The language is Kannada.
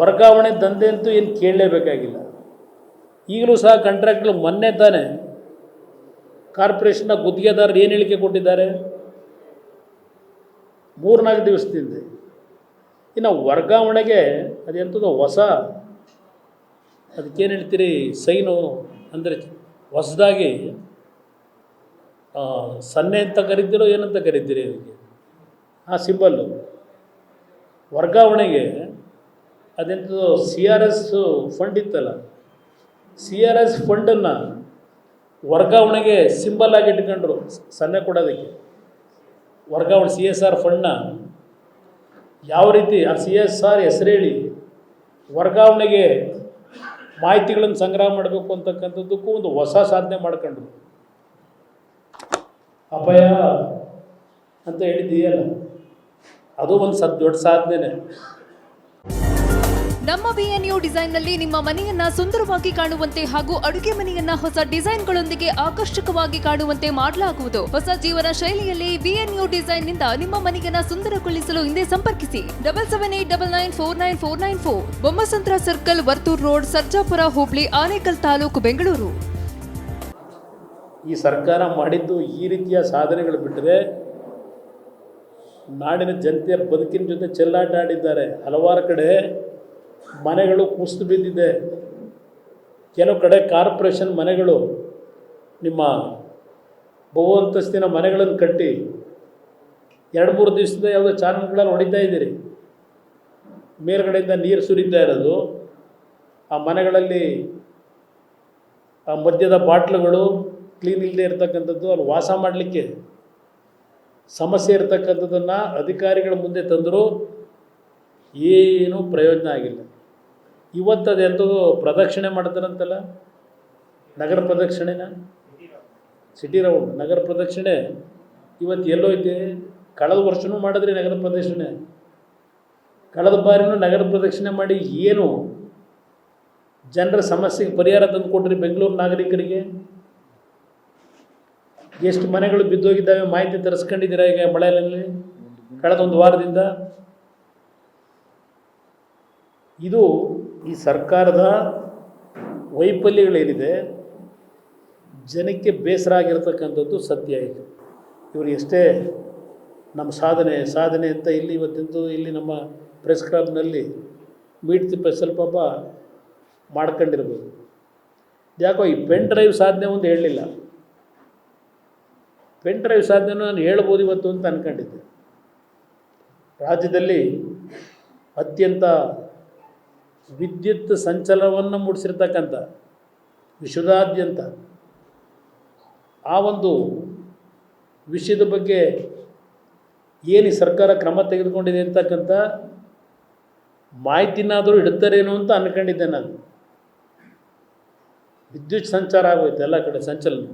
ವರ್ಗಾವಣೆ ದಂಧೆ ಅಂತೂ ಏನು ಕೇಳಲೇಬೇಕಾಗಿಲ್ಲ. ಈಗಲೂ ಸಹ ಕಾಂಟ್ರಾಕ್ಟ್ಗಳು ಮೊನ್ನೆ ತಾನೇ ಕಾರ್ಪೊರೇಷನ್ನ ಗುತ್ತಿಗೆದಾರರು ಏನು ಹೇಳಿಕೆ ಕೊಟ್ಟಿದ್ದಾರೆ? ಮೂರ್ನಾಲ್ಕು ದಿವಸದಿಂದ. ಇನ್ನು ವರ್ಗಾವಣೆಗೆ ಅದೆಂಥದ್ದು ಹೊಸ, ಅದಕ್ಕೇನು ಹೇಳ್ತೀರಿ, ಸೈನು ಅಂದರೆ ಹೊಸದಾಗಿ ಸನ್ನೆ ಅಂತ ಕರಿತೀರೋ ಏನಂತ ಕರಿತೀರಿ ಅದಕ್ಕೆ? ಆ ಸಿಂಬಲ್ಲು. ವರ್ಗಾವಣೆಗೆ ಅದೆಂಥದ್ದು ಸಿ ಆರ್ ಎಸ್ ಫಂಡ್ ಇತ್ತಲ್ಲ. ಸಿ ಆರ್ ಎಸ್ ಫಂಡನ್ನು ವರ್ಗಾವಣೆಗೆ ಸಿಂಬಲ್ ಆಗಿ ಇಟ್ಕೊಂಡ್ರು ಸನ್ನೆ ಕೊಡೋದಕ್ಕೆ. ವರ್ಗಾವಣೆ ಸಿ ಎಸ್ ಆರ್ ಫಂಡ್ನ ಯಾವ ರೀತಿ ಆ ಸಿ ಎಸ್ ಆರ್ ಹೆಸರೇಳಿ ವರ್ಗಾವಣೆಗೆ ಮಾಹಿತಿಗಳನ್ನು ಸಂಗ್ರಹ ಮಾಡಬೇಕು ಅಂತಕ್ಕಂಥದ್ದಕ್ಕೂ ಒಂದು ಹೊಸ ಸಾಧನೆ ಮಾಡ್ಕೊಂಡ್ರು. ಅಪಾಯ ಅಂತ ಹೇಳಿದ್ದೀಯಲ್ಲ. ಅದು ಒಂದು ಸದ್ ದೊಡ್ಡ ಸಾಧನೆನೇ. ನಮ್ಮ ಬಿಎನ್ಯು ಡಿಸೈನ್ನಲ್ಲಿ ನಿಮ್ಮ ಮನೆಯನ್ನ ಸುಂದರವಾಗಿ ಕಾಣುವಂತೆ ಹಾಗೂ ಅಡುಗೆ ಮನೆಯನ್ನ ಹೊಸ ಡಿಸೈನ್ಗಳೊಂದಿಗೆ ಆಕರ್ಷಕವಾಗಿ ಕಾಣುವಂತೆ ಮಾಡಲಾಗುವುದು. ಹೊಸ ಜೀವನ ಶೈಲಿಯಲ್ಲಿ ಬಿಎನ್ಯು ಡಿಸೈನ್ನಿಂದ ನಿಮ್ಮ ಮನೆಯನ್ನ ಸುಂದರಗೊಳಿಸಲು ಹಿಂದೆ ಸಂಪರ್ಕಿಸಿ. Double seven eight double nine four nine four nine four. Bommasandra circle, Varthur road, Sarjapura, Hubli, Anekal taluk, Bengaluru. ಈ ಸರ್ಕಾರ ಮಾಡಿದ್ದು ಈ ರೀತಿಯ ಸಾಧನೆಗಳು ಬಿಟ್ಟರೆ ನಾಡಿನ ಜನತೆಯ ಬದುಕಿನ ಜೊತೆ ಚೆಲ್ಲಾಟ ಆಡಿದ್ದಾರೆ ಹಲವಾರು ಕಡೆ ಮನೆಗಳು ಕುಸಿದು ಬಿದ್ದಿದೆ. ಕೆಲವು ಕಡೆ ಕಾರ್ಪೊರೇಷನ್ ಮನೆಗಳು ನಿಮ್ಮ ಬಹು ಅಂತಸ್ತಿನ ಮನೆಗಳನ್ನು ಕಟ್ಟಿ ಎರಡು ಮೂರು ದಿವಸದ ಯಾವುದೋ ಚಾನಲ್ಗಳಲ್ಲಿ ಹೊಡಿತಾ ಇದ್ದೀರಿ. ಮೇಲ್ಗಡೆಯಿಂದ ನೀರು ಸುರಿತಾ ಇರೋದು. ಆ ಮನೆಗಳಲ್ಲಿ ಆ ಮದ್ಯದ ಬಾಟ್ಲುಗಳು ಕ್ಲೀನ್ ಇಲ್ಲದೆ ಇರತಕ್ಕಂಥದ್ದು, ಅಲ್ಲಿ ವಾಸ ಮಾಡಲಿಕ್ಕೆ ಸಮಸ್ಯೆ ಇರತಕ್ಕಂಥದ್ದನ್ನು ಅಧಿಕಾರಿಗಳ ಮುಂದೆ ತಂದರೂ ಏನೂ ಪ್ರಯೋಜನ ಆಗಿಲ್ಲ. ಇವತ್ತು ಅದು ಎಂಥದ್ದು ಪ್ರದಕ್ಷಿಣೆ ಮಾಡ್ತಾರಂತಲ್ಲ? ನಗರ ಪ್ರದಕ್ಷಿಣೆನ? ಸಿಟಿ ರೌಂಡ್ ನಗರ ಪ್ರದಕ್ಷಿಣೆ. ಇವತ್ತು ಎಲ್ಲೋಯ್ತೆ ಕಳೆದ ವರ್ಷನೂ ಮಾಡಿದ್ರಿ ನಗರ ಪ್ರದಕ್ಷಿಣೆ. ಕಳೆದ ಬಾರಿನೂ ನಗರ ಪ್ರದಕ್ಷಿಣೆ ಮಾಡಿ ಏನು ಜನರ ಸಮಸ್ಯೆಗೆ ಪರಿಹಾರ ತಂದು ಕೊಟ್ರಿ ಬೆಂಗಳೂರು ನಾಗರಿಕರಿಗೆ? ಎಷ್ಟು ಮನೆಗಳು ಬಿದ್ದೋಗಿದ್ದಾವೆ ಮಾಹಿತಿ ತರಿಸ್ಕೊಂಡಿದ್ದೀರಾ ಈಗ ಮಳೆಯಲ್ಲಿ? ಕಳೆದ ಒಂದು ವಾರದಿಂದ? ಇದು ಈ ಸರ್ಕಾರದ ವೈಫಲ್ಯಗಳೇನಿದೆ, ಜನಕ್ಕೆ ಬೇಸರ ಆಗಿರತಕ್ಕಂಥದ್ದು ಸತ್ಯ ಇದು. ಇವರು ಎಷ್ಟೇ ನಮ್ಮ ಸಾಧನೆ ಸಾಧನೆ ಅಂತ ಇಲ್ಲಿ ಇವತ್ತಿಂದು ಇಲ್ಲಿ ನಮ್ಮ ಪ್ರೆಸ್ ಕ್ಲಬ್ನಲ್ಲಿ ಮೀಟ್ ದಿ ಪ್ರೆಸ್ ಪಾಪ ಮಾಡ್ಕೊಂಡಿರ್ಬೋದು. ಯಾಕೋ ಈ ಪೆನ್ ಡ್ರೈವ್ ಸಾಧನೆ ಒಂದು ಹೇಳಲಿಲ್ಲ. ಪೆನ್ ಡ್ರೈವ್ ಸಾಧನೆ ನಾನು ಹೇಳ್ಬೋದು ಇವತ್ತು ಅಂತ ಅಂದ್ಕೊಂಡಿದ್ದೆ ರಾಜ್ಯದಲ್ಲಿ ಅತ್ಯಂತ ವಿದ್ಯುತ್ ಸಂಚಲನವನ್ನು ಮೂಡಿಸಿರ್ತಕ್ಕಂಥ ವಿಶ್ವದಾದ್ಯಂತ ಆ ಒಂದು ವಿಷಯದ ಬಗ್ಗೆ ಏನು ಸರ್ಕಾರ ಕ್ರಮ ತೆಗೆದುಕೊಂಡಿದೆ ಅಂತಕ್ಕಂಥ ಮಾಹಿತಿನಾದರೂ ಇಡ್ತಾರೇನೋ ಅಂತ ಅಂದ್ಕೊಂಡಿದ್ದೆ ನಾನು. ವಿದ್ಯುತ್ ಸಂಚಾರ ಆಗೋಯ್ತು ಎಲ್ಲ ಕಡೆ ಸಂಚಲನ.